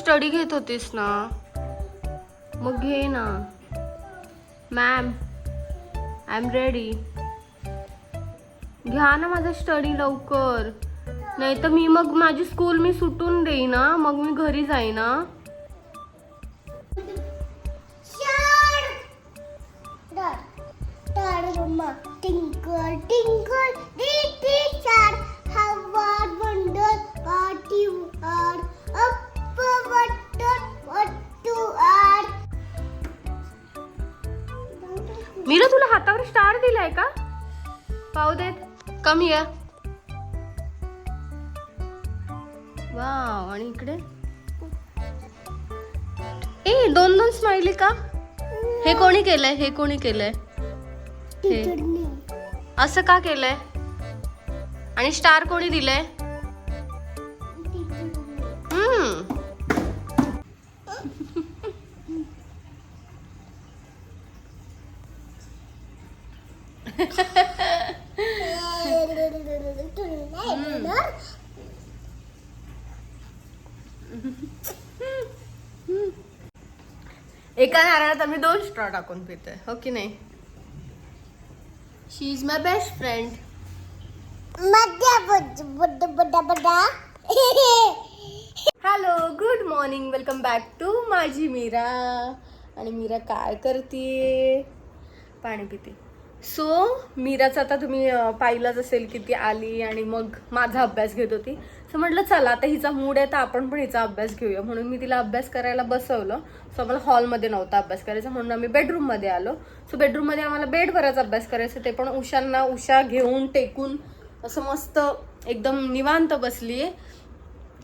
Study घेत होतीस ना? मग घे ना. मॅम आय एम रेडी घ्या ना माझा स्टडी लवकर. नाही तर मी मग माझी स्कूल मी सुटून देईन ना मग मी घरी जाईन ना टिंकल टिंकल स्टार दिलाय का? पाहू देत. कमी या वाव आणि इकडे? ए दोन दोन स्माइली का? हे कोणी केलंय? हे कोणी केलंय? हे. असं का केलंय? आणि स्टार कोणी दिलंय? हम्म. एका नारळात आम्ही दोन स्ट्रॉ टाकून पितोय हो की नाही? She is my best friend hello good morning welcome back to माझी मीरा. आणि मीरा काय करते पाणी पिते. सो मीराचं आता तुम्ही पाहिलंच असेल की ती आली आणि मग माझा अभ्यास घेत होती. सो म्हटलं चला आता हिचा मूड आहे तर आपण पण हिचा अभ्यास घेऊया. म्हणून मी तिला अभ्यास करायला बसवलं. सो आम्हाला हॉलमध्ये नव्हता अभ्यास करायचा म्हणून आम्ही बेडरूममध्ये आलो. सो बेडरूममध्ये आम्हाला बेडवरच अभ्यास करायचा ते पण उशांना उषा घेऊन टेकून असं मस्त एकदम निवांत बसली आहे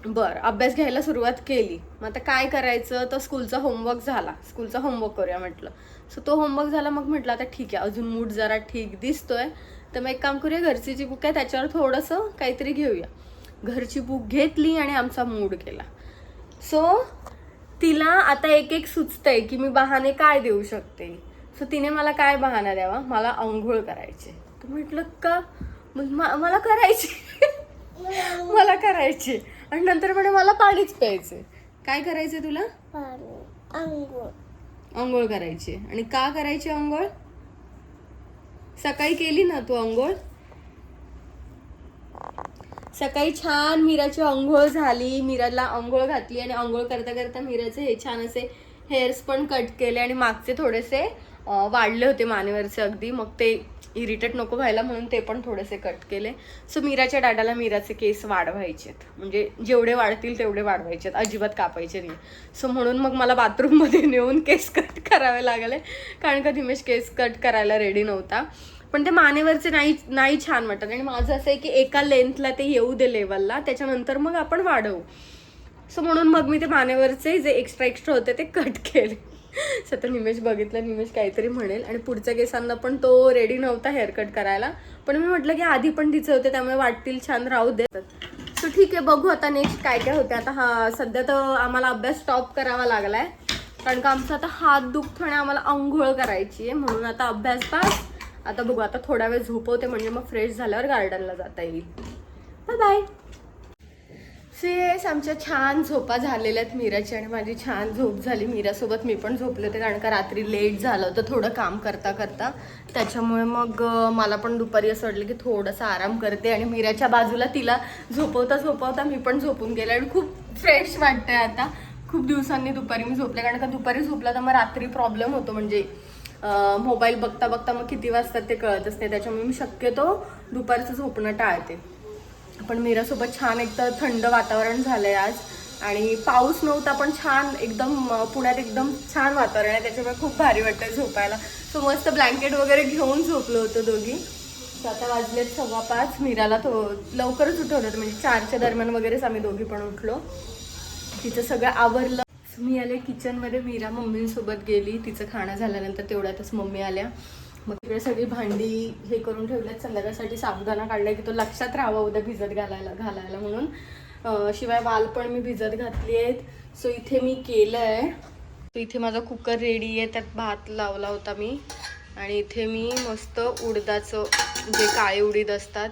बरं अभ्यास घ्यायला सुरुवात केली. मग आता काय करायचं? तर स्कूलचा होमवर्क झाला. स्कूलचा होमवर्क करूया म्हटलं. सो तो होमवर्क झाला मग म्हटलं आता ठीक आहे अजून मूड जरा ठीक दिसतोय. तर मग एक काम करूया घरची जी बुक आहे त्याच्यावर थोडंसं काहीतरी घेऊया. घरची बुक घेतली आणि आमचा मूड केला सो तिला आता एक एक सुचतंय की मी बहाणे काय देऊ शकते? सो तिने मला काय बहाणा द्यावा? मला आंघोळ करायचे. तर म्हटलं का? मला करायचे. मला करायचे. आणि नंतर म्हणे मला पाणीच प्यायचे काय करायचे तुला? अंगूर आंघोळ करायची. आणि का करायची आंघोळ? सकाळी केली ना तू आंघोळ? सकाळी छान मीराची आंघोळ झाली. मीराला आंघोळ घातली आणि आंघोळ करता करता मीराचे हे छान असे हेअर्स पण कट केले आणि मागचे थोडेसे वाढले होते मानेवरचे अगदी. मग ते इरिटेट नको व्हायला म्हणून ते पण थोडेसे कट केले. सो मीराच्या डाडाला मीराचे केस वाढवायचेत. म्हणजे जेवढे वाढतील तेवढे वाढवायचेत. अजिबात कापायचे नाही. सो म्हणून मग मला बाथरूममध्ये नेऊन केस कट करावे लागले. कारण का दिमेश केस कट करायला रेडी नव्हता. पण ते मानेवरचे नाही नाही छान वाटत. आणि माझं असं आहे की एका लेंथला ते येऊ दे लेवलला त्याच्यानंतर मग आपण वाढवू. सो म्हणून मग मी ते मानेवरचे जे एक्स्ट्रा एक्स्ट्रा होते ते कट केले. सो तर निमेश बघितलं निमेश काहीतरी म्हणेल. आणि पुढच्या केसांना पण तो रेडी नव्हता हेअर कट करायला. पण मी म्हटलं की आधी पण तिचे होते त्यामुळे वाटतील छान राहू देत सो ठीक आहे बघू आता नेक्स्ट काय काय होते. आता हा सध्या तर आम्हाला अभ्यास स्टॉप करावा लागला आहे कारण का आमचा आता हात दुखतो आणि आम्हाला आंघोळ करायची आहे म्हणून आता अभ्यास पास. आता बघू आता थोडा वेळ झोपवते म्हणजे मग फ्रेश झाल्यावर गार्डनला जाता येईल. बाय बाय सीएस आमच्या छान झोपा झालेल्या आहेत मीराची आणि माझी छान झोप झाली. मीरासोबत मी पण झोपले होते कारण का रात्री लेट झालं होतं थोडं काम करता करता. त्याच्यामुळे मग मला पण दुपारी असं वाटलं की थोडंसं आराम करते आणि मीराच्या बाजूला तिला झोपवता झोपवता मी पण झोपून गेले आणि खूप फ्रेश वाटतंय आता. खूप दिवसांनी दुपारी मी झोपले कारण का दुपारी झोपला तर मग रात्री प्रॉब्लेम होतो म्हणजे मोबाईल बघता बघता मग किती वाजतात ते कळतच नाही. त्याच्यामुळे मी शक्यतो दुपारचं झोपणं टाळते. पण मीरासोबत छान एक तर थंड वातावरण झालं आहे आज आणि पाऊस नव्हता पण छान एकदम पुण्यात एकदम छान वातावरण आहे. त्याच्यामुळे खूप भारी वाटतं झोपायला. सो मस्त ब्लँकेट वगैरे घेऊन झोपलो होतो दोघी. सो आता वाजलेत सव्वा पाच. मीराला थो लवकरच उठवलं होतं. म्हणजे चारच्या दरम्यान वगैरेच आम्ही दोघी पण उठलो. तिचं सगळं आवरलं. मी आले किचनमध्ये मीरा मम्मींसोबत गेली. तिचं खाणं झाल्यानंतर तेवढ्यातच मम्मी आल्या. मग तिकडे सगळी भांडी हे करून ठेवल्यात. संध्याकाळसाठी साबुदाणा काढला की तो लक्षात राहावा उद्या भिजत घालायला घालायला म्हणून. शिवाय वाल पण मी भिजत घातली आहेत. सो इथे मी केलं आहे सो इथे माझा कुकर रेडी आहे. त्यात भात लावला होता मी. आणि इथे मी मस्त उडदाचं जे काळे उडीद असतात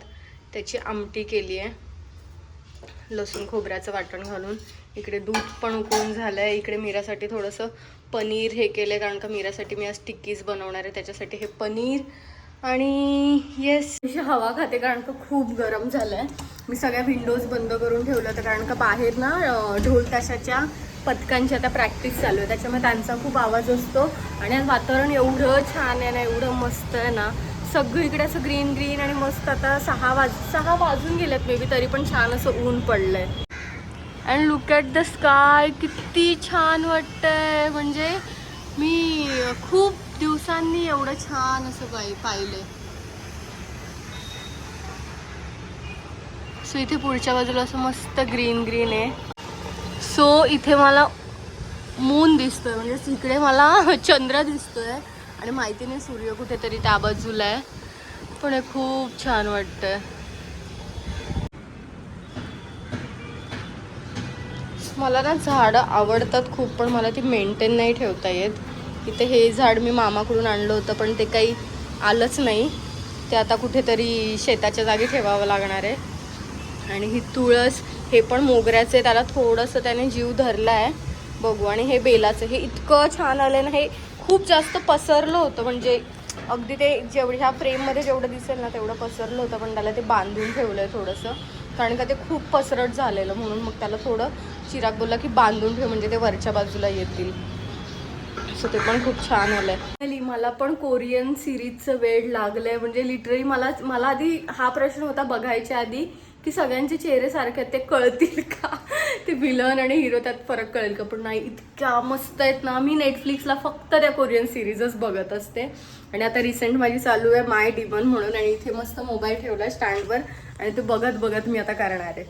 त्याची आमटी केली आहे. लसूण खोबऱ्याचं वाटण घालून. इकडे दूध पण उकळून झालं आहे इकडे मीरासाठी थोडंसं पनीर हे केलं आहे कारण का मीरासाठी मी आज टिक्कीज बनवणार आहे. त्याच्यासाठी हे पनीर आणि येस हवा खाते कारण का खूप गरम झालं आहे मी सगळ्या विंडोज बंद करून ठेवलं होतं कारण का बाहेर ना ढोल ताशाच्या पथकांची आता प्रॅक्टिस चालू आहे. त्याच्यामुळे त्यांचा खूप आवाज असतो. आणि आज वातावरण एवढं छान आहे ना एवढं मस्त आहे ना सगळीकडे असं ग्रीन ग्रीन आणि मस्त आता सहा वाज सहा वाजून गेलेत मे बी तरी पण छान असं ऊन पडलंय. And look at the sky किती छान वाटतंय. म्हणजे मी खूप दिवसांनी एवढं छान असं पाहि पाहिलंय. सो इथे पुढच्या बाजूला असं मस्त ग्रीन ग्रीन आहे. सो इथे मला मून दिसतोय. म्हणजे इकडे मला चंद्र दिसतोय. आणि माहिती नाही सूर्य कुठेतरी त्या बाजूला आहे. पण हे खूप छान वाटतंय. मला ना झाडं आवडतात खूप पण मला ती मेंटेन नाही ठेवता येत. इथे हे झाड मी मामाकडून आणलं होतं पण ते काही आलंच नाही. ते आता कुठेतरी शेताच्या जागी ठेवावं लागणार आहे. आणि ही तुळस हे पण मोगऱ्याचे त्याला थोडंसं त्याने जीव धरला आहे बघू आणि हे बेलाचं हे इतकं छान आलं ना हे खूप जास्त पसरलं होतं म्हणजे अगदी ते जेवढं ह्या फ्रेममध्ये जेवढं दिसेल ना तेवढं पसरलं होतं पण त्याला ते बांधून ठेवलं आहे थोडंसं. कारण का ते खूप पसरट झालेलं म्हणून मग त्याला थोडं चिराग बोलला की बांधून ठेव म्हणजे ते वरच्या बाजूला येतील. सो ते पण खूप छान आलंय. मला पण कोरियन सिरीजचं वेळ लागलंय म्हणजे लिटरली मला मला आधी हा प्रश्न होता बघायच्या आधी की सगळ्यांचे चेहरे सारखे आहेत ते कळतील का? ते विलन आणि हिरो त्यात फरक कळेल का? पण नाही इतक्या मस्त आहेत ना मी नेटफ्लिक्सला फक्त त्या कोरियन सिरीजच बघत असते. आणि आता रिसेंट माझी चालू आहे माय डिमन म्हणून आणि इथे मस्त मोबाईल ठेवला स्टँडवर आणि ते बघत बघत मी आता करणार आहे.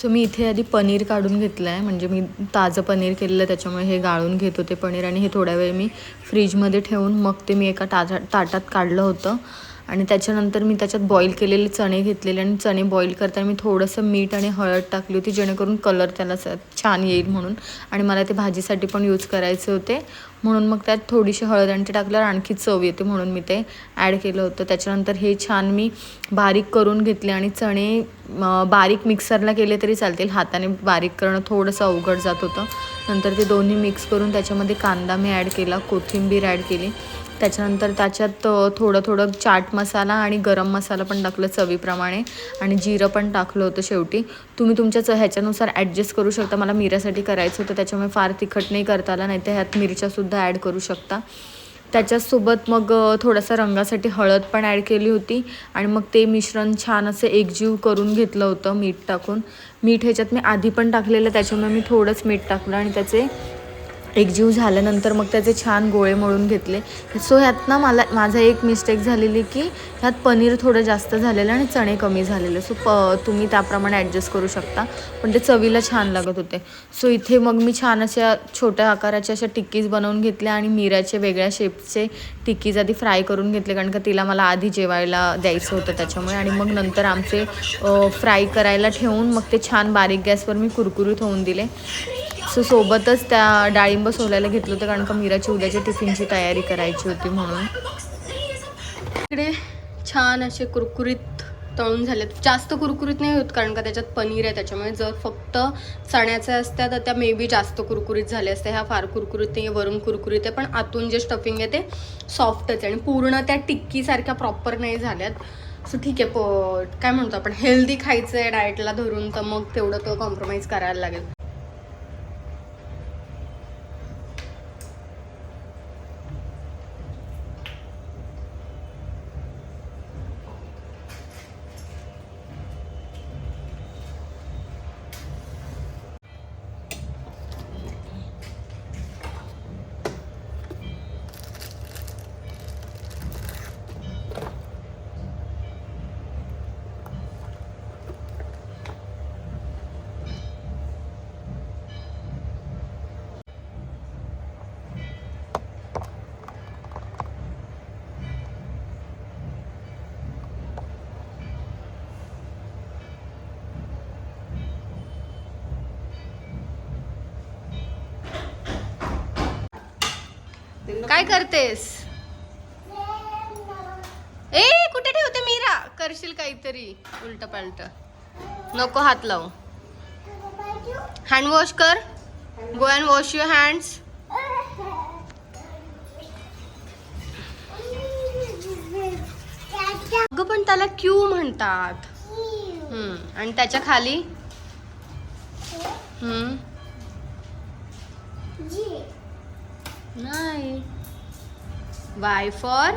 सो मी इथे आधी पनीर काढून घेतलं आहे म्हणजे मी ताजं पनीर केलेलं त्याच्यामुळे हे गाळून घेत होते पनीर आणि हे थोड्या वेळ मी फ्रीजमध्ये ठेवून मग ते मी एका ताजा ताटात काढलं होतं. आणि त्याच्यानंतर मी त्याच्यात बॉईल केलेले चणे घेतलेले आणि चणे बॉईल करताना मी थोडंसं मीठ आणि हळद टाकली होती जेणेकरून कलर त्याला स- छान येईल म्हणून. आणि मला ते भाजीसाठी पण यूज करायचे होते. म्हणून मग त्यात थोडीशी हळद आणि ते टाकल्यावर आणखी चव येते म्हणून मी ते ॲड केलं होतं. त्याच्यानंतर हे छान मी बारीक करून घेतले आणि चणे बारीक मिक्सरला केले तरी चालतील. हाताने बारीक करणं थोडंसं अवघड जात होतं. नंतर ते दोन्ही मिक्स करून त्याच्यामध्ये कांदा मी ॲड केला कोथिंबीर ॲड केली. त्याच्यानंतर त्याच्यात थोडं थोडं चाट मसाला आणि गरम मसाला पण टाकलं चवीप्रमाणे आणि जिरं पण टाकलं होतं शेवटी. तुम्ही तुमच्या च- ह्याच्यानुसार ॲडजस्ट करू शकता. मला मिऱ्यासाठी करायचं होतं त्याच्यामुळे फार तिखट नाही करता आलं नाही तर ह्यात मिरच्यासुद्धा ॲड करू शकता. त्याच्यासोबत मग थोडासा रंगासाठी हळद पण ॲड केली होती आणि मग ते मिश्रण छान असं एकजीव करून घेतलं होतं मीठ टाकून. मीठ ह्याच्यात मी आधी पण टाकलेलं त्याच्यामुळे मी थोडंच मीठ टाकलं आणि त्याचे एकजीव झाल्यानंतर मग त्याचे छान गोळे मळून घेतले. सो ह्यातनं मला माझा एक मिस्टेक झालेली की ह्यात पनीर थोडं जास्त झालेलं आणि चणे कमी झालेले. सो प तुम्ही त्याप्रमाणे ॲडजस्ट करू शकता. पण ते चवीला छान लागत होते. सो इथे मग मी छान अशा छोट्या आकाराच्या अशा टिक्कीज बनवून घेतल्या आणि मिराचे वेगळ्या शेपचे टिक्कीज आधी फ्राय करून घेतले कारण का तिला मला आधी जेवायला द्यायचं होतं त्याच्यामुळे. आणि मग नंतर आमचे फ्राय करायला ठेवून मग ते छान बारीक गॅसवर मी कुरकुरीत होऊन दिले. सो सोबतच त्या डाळिंब सोलायला घेतलं होतं कारण का मीराची उद्याच्या टिफिनची तयारी करायची होती म्हणून. इकडे छान असे कुरकुरीत तळून झालेत. जास्त कुरकुरीत नाही होत कारण का त्याच्यात पनीर आहे त्याच्यामुळे जर फक्त चण्याच्या असत्या तर त्या मे बी जास्त कुरकुरीत झाले असते. ह्या फार कुरकुरीत नाही वरून कुरकुरीत आहे पण आतून जे स्टफिंग आहे ते सॉफ्टच आहे. आणि पूर्ण त्या टिक्कीसारख्या प्रॉपर नाही झाल्यात. सो ठीक आहे प काय म्हणतो आपण? हेल्दी खायचं आहे डाएटला धरून तर मग तेवढं तो कॉम्प्रोमाइज करायला लागेल. काय करतेस? ए कुठे ठेवते मीरा? करशील काहीतरी उलट पालट नको हात लावू. हँड वॉश कर. Go and wash your hands अगं पण त्याला क्यू म्हणतात. आणि त्याच्याखाली? हम्म, नाही Y for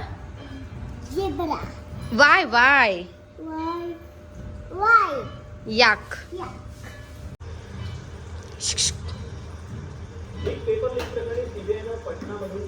Zebra. Y Y Why? Why? Yak पटनामधून